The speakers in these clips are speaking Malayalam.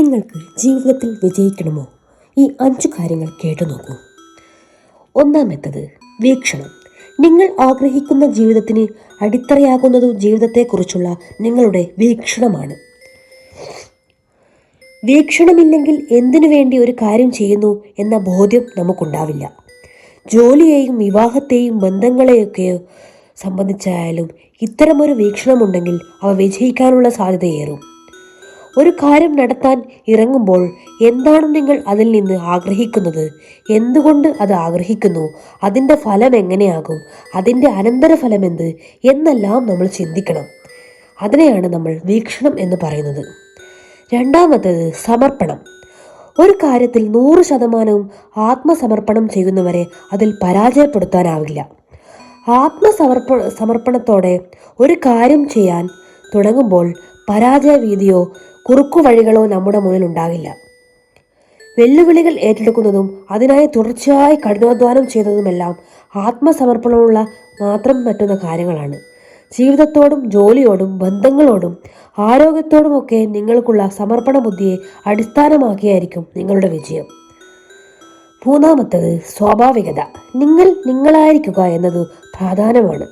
നിങ്ങൾക്ക് ജീവിതത്തിൽ വിജയിക്കണമോ? ഈ അഞ്ചു കാര്യങ്ങൾ കേട്ടു നോക്കൂ. ഒന്നാമത്തത് വീക്ഷണം. നിങ്ങൾ ആഗ്രഹിക്കുന്ന ജീവിതത്തിന് അടിത്തറയാകുന്നത് ജീവിതത്തെക്കുറിച്ചുള്ള നിങ്ങളുടെ വീക്ഷണമാണ്. വീക്ഷണമില്ലെങ്കിൽ എന്തിനു വേണ്ടി ഒരു കാര്യം ചെയ്യുന്നു എന്ന ബോധ്യം നമുക്കുണ്ടാവില്ല. ജോലിയെയും വിവാഹത്തെയും ബന്ധങ്ങളെയൊക്കെയോ സംബന്ധിച്ചായാലും ഇത്തരമൊരു വീക്ഷണമുണ്ടെങ്കിൽ അവ വിജയിക്കാനുള്ള സാധ്യതയേറും. ഒരു കാര്യം നടത്താൻ ഇറങ്ങുമ്പോൾ എന്താണ് നിങ്ങൾ അതിൽ നിന്ന് ആഗ്രഹിക്കുന്നത്? എന്തുകൊണ്ട് അത് ആഗ്രഹിക്കുന്നു? അതിന്റെ ഫലം എങ്ങനെയാകും? അതിന്റെ അനന്തരഫലം എന്ത്? എന്നെല്ലാം നമ്മൾ ചിന്തിക്കണം. അതിനെയാണ് നമ്മൾ വീക്ഷണം എന്ന് പറയുന്നത്. രണ്ടാമത്തേത് സമർപ്പണം. ഒരു കാര്യത്തിൽ നൂറ് ശതമാനവും ആത്മസമർപ്പണം ചെയ്യുന്നവരെ അതിൽ പരാജയപ്പെടുത്താനാവില്ല. ആത്മസമർപ്പ സമർപ്പണത്തോടെ ഒരു കാര്യം ചെയ്യാൻ തുടങ്ങുമ്പോൾ പരാജയ വീതിയോ കുറുക്കു വഴികളോ നമ്മുടെ മുന്നിൽ ഉണ്ടാകില്ല. വെല്ലുവിളികൾ ഏറ്റെടുക്കുന്നതും അതിനായി തുടർച്ചയായി കഠിനാധ്വാനം ചെയ്തതുമെല്ലാം ആത്മസമർപ്പണമുള്ള മാത്രം പറ്റുന്ന കാര്യങ്ങളാണ്. ജീവിതത്തോടും ജോലിയോടും ബന്ധങ്ങളോടും ആരോഗ്യത്തോടുമൊക്കെ നിങ്ങൾക്കുള്ള സമർപ്പണ ബുദ്ധിയെ അടിസ്ഥാനമാക്കിയായിരിക്കും നിങ്ങളുടെ വിജയം. മൂന്നാമത്തത് സ്വാഭാവികത. നിങ്ങൾ നിങ്ങളായിരിക്കുക എന്നത് പ്രാധാന്യമാണ്.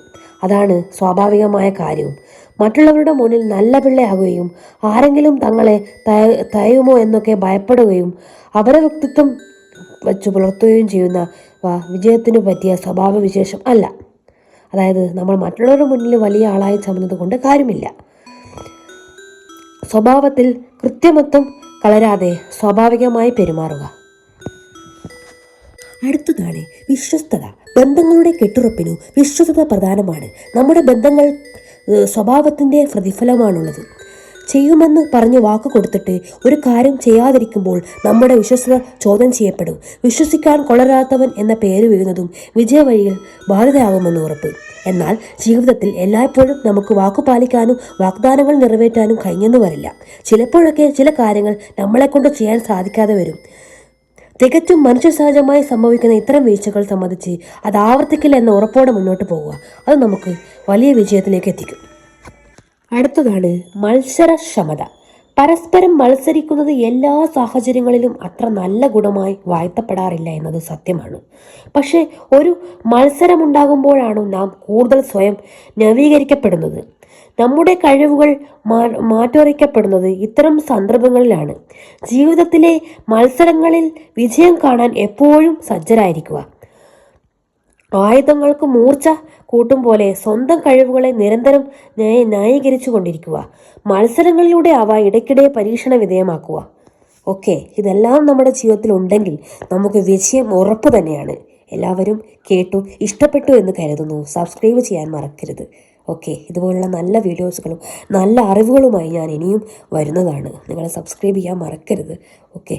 അതാണ് സ്വാഭാവികമായ കാര്യവും. മറ്റുള്ളവരുടെ മുന്നിൽ നല്ല പിള്ളയാകുകയും ആരെങ്കിലും തങ്ങളെ തയ- തയയുമോ എന്നൊക്കെ ഭയപ്പെടുകയും അവരുടെ വ്യക്തിത്വം വച്ചു പുലർത്തുകയും ചെയ്യുന്ന വിജയത്തിന് പറ്റിയ സ്വഭാവ വിശേഷം അല്ല. അതായത് നമ്മൾ മറ്റുള്ളവരുടെ മുന്നിൽ വലിയ ആളായി ചമന്നത് കൊണ്ട് കാര്യമില്ല. സ്വഭാവത്തിൽ കൃത്യമത്വം കളരാതെ സ്വാഭാവികമായി പെരുമാറുക. അടുത്തതാണ് വിശ്വസ്തത. ബന്ധങ്ങളുടെ കെട്ടുറപ്പിനു വിശ്വസ്തത പ്രധാനമാണ്. നമ്മുടെ ബന്ധങ്ങൾ സ്വഭാവത്തിന്റെ പ്രതിഫലമാണുള്ളത്. ചെയ്യുമെന്ന് പറഞ്ഞ് വാക്ക് കൊടുത്തിട്ട് ഒരു കാര്യം ചെയ്യാതിരിക്കുമ്പോൾ നമ്മുടെ വിശ്വസത ചോദ്യം ചെയ്യപ്പെടും. വിശ്വസിക്കാൻ കൊള്ളരാത്തവൻ എന്ന പേര് വീഴുന്നതും വിജയവഴിയിൽ ബാധിതയാകുമെന്ന് ഉറപ്പ്. എന്നാൽ ജീവിതത്തിൽ എല്ലായ്പ്പോഴും നമുക്ക് വാക്കു പാലിക്കാനും വാഗ്ദാനങ്ങൾ നിറവേറ്റാനും കഴിഞ്ഞെന്ന് വരില്ല. ചിലപ്പോഴൊക്കെ ചില കാര്യങ്ങൾ നമ്മളെക്കൊണ്ട് ചെയ്യാൻ സാധിക്കാതെ വരും. തികച്ചും മനുഷ്യ സഹജമായി സംഭവിക്കുന്ന ഇത്തരം വീഴ്ചകൾ സംബന്ധിച്ച് അത് ആവർത്തിക്കില്ല എന്ന ഉറപ്പോടെ മുന്നോട്ട് പോവുക. അത് നമുക്ക് വലിയ വിജയത്തിലേക്ക് എത്തിക്കും. അടുത്തതാണ് മത്സരക്ഷമത. പരസ്പരം മത്സരിക്കുന്നത് എല്ലാ സാഹചര്യങ്ങളിലും അത്ര നല്ല ഗുണമായി വാഴ്ത്തപ്പെടാറില്ല എന്നത് സത്യമാണ്. പക്ഷേ ഒരു മത്സരമുണ്ടാകുമ്പോഴാണ് നാം കൂടുതൽ സ്വയം നവീകരിക്കപ്പെടുന്നത്. നമ്മുടെ കഴിവുകൾ മാറ്റുരയ്ക്കപ്പെടുന്നത് ഇത്തരം സന്ദർഭങ്ങളിലാണ്. ജീവിതത്തിലെ മത്സരങ്ങളിൽ വിജയം കാണാൻ എപ്പോഴും സജ്ജരായിരിക്കുക. ആയുധങ്ങൾക്ക് മൂർച്ച കൂട്ടും പോലെ സ്വന്തം കഴിവുകളെ നിരന്തരം ന്യായ ന്യായീകരിച്ചു കൊണ്ടിരിക്കുക മത്സരങ്ങളിലൂടെ അവ ഇടയ്ക്കിടെ പരീക്ഷണ വിധേയമാക്കുക. ഓക്കെ ഇതെല്ലാം നമ്മുടെ ജീവിതത്തിൽ ഉണ്ടെങ്കിൽ നമുക്ക് വിജയം ഉറപ്പ് തന്നെയാണ്. എല്ലാവരും കേട്ടു ഇഷ്ടപ്പെട്ടു എന്ന് കരുതുന്നു. സബ്സ്ക്രൈബ് ചെയ്യാൻ മറക്കരുത്. ഓക്കെ ഇതുപോലുള്ള നല്ല വീഡിയോസുകളും നല്ല അറിവുകളുമായി ഞാൻ ഇനിയും വരുന്നതാണ്. നിങ്ങൾ സബ്സ്ക്രൈബ് ചെയ്യാൻ മറക്കരുത്. ഓക്കെ.